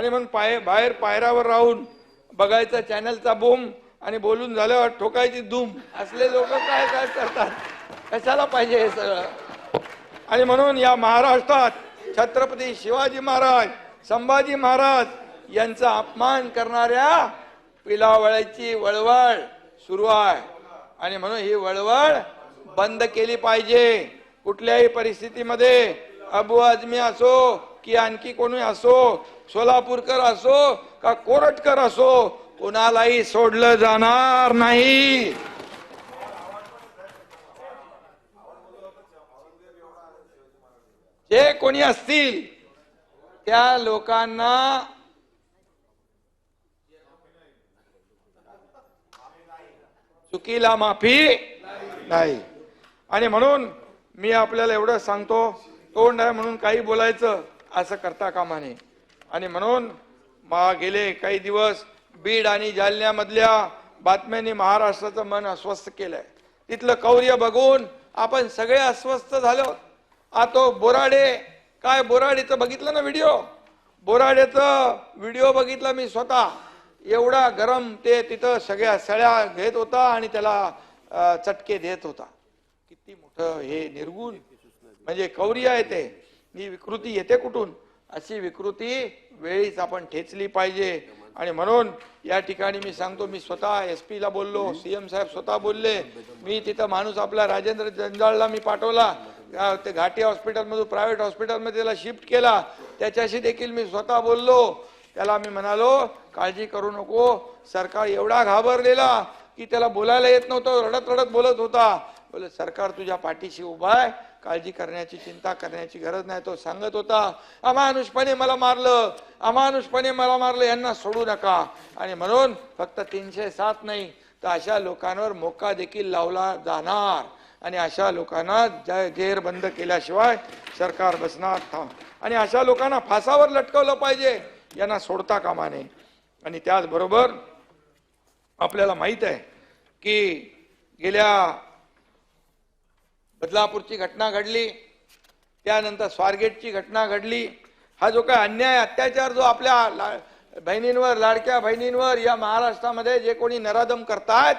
आणि मग पाय बाहेर पायऱ्यावर राहून बघायचं चॅनलचा बूम आणि बोलून झाल्यावर ठोकायची धूम. असले लोक काय काय करतात? कशाला पाहिजे हे सगळं? आणि म्हणून या महाराष्ट्रात छत्रपती शिवाजी महाराज संभाजी महाराज यांचा अपमान करणाऱ्या पिलावळ्याची वळवळ सुरू आहे. आणि म्हणून ही वळवळ बंद केली पाहिजे. कुठल्याही परिस्थितीमध्ये अबू आजमी असो की आणखी कोणी असो सोलापूरकर असो का कोरटकर असो कोणालाही सोडलं जाणार नाही. जे कोणी असतील त्या लोकांना चुकीला माफी नाही. आणि म्हणून मी आपल्याला एवढं सांगतो तोंड आहे म्हणून काही बोलायचं. असं करता कामा नये आणि म्हणून मा गेले काही दिवस बीड आणि जालन्यामधल्या बातम्यांनी महाराष्ट्राचं मन अस्वस्थ केलंय. तिथलं कौर्य बघून आपण सगळे अस्वस्थ झालो. आता बोराडे काय बोराडेचं बघितलं ना व्हिडिओ? बोराडेचं व्हिडिओ बघितला मी स्वतः. एवढा गरम ते तिथं सगळ्या सळ्या घेत होता आणि त्याला चटके देत होता. किती मोठं हे निर्गुण. म्हणजे कौर्य आहे ते. ही विकृती येते कुठून? अशी विकृती वेळीच आपण ठेचली पाहिजे. आणि म्हणून या ठिकाणी मी सांगतो मी स्वतः एस पीला बोललो सीएम साहेब स्वतः बोलले. मी तिथं माणूस आपला राजेंद्र जंजाळला मी पाठवला. ते घाटी हॉस्पिटलमधून प्रायव्हेट हॉस्पिटलमध्ये त्याला शिफ्ट केला. त्याच्याशी देखील मी स्वतः बोललो. त्याला मी म्हणालो काळजी करू नको. सरकार एवढा घाबरलेला की त्याला बोलायला येत नव्हतं रडत रडत बोलत होता. बोल सरकार तुझ्या पाठीशी उभा आहे काळजी करण्याची चिंता करण्याची गरज नाही. तो सांगत होता अमानुषपणे मला मारलं अमानुषपणे मला मारलं यांना सोडू नका. आणि म्हणून फक्त तीनशे सात नाही तर अशा लोकांवर मोका देखील लावला जाणार. आणि अशा लोकांना जे- बंद केल्याशिवाय सरकार बसणार थांब. आणि अशा लोकांना फासावर लटकवलं पाहिजे यांना सोडता कामा नये. आणि त्याचबरोबर आपल्याला माहीत आहे की गेल्या बदलापूरची घटना घडली त्यानंतर स्वारगेटची घटना घडली. हा जो काय अन्याय अत्याचार जो आपल्या ला, बहिणींवर लाडक्या बहिणींवर या महाराष्ट्रामध्ये जे कोणी नराधम करतात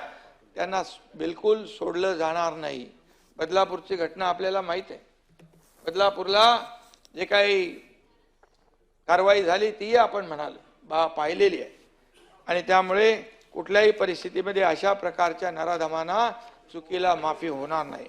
त्यांना बिलकुल सोडलं जाणार नाही. बदलापूरची घटना आपल्याला माहीत आहे. बदलापूरला जे काही कारवाई झाली ती आपण म्हणाल. बा पाहिलेली आहे. आणि त्यामुळे कुठल्याही परिस्थितीमध्ये अशा प्रकारच्या नराधमांना चुकीला माफी होणार नाही.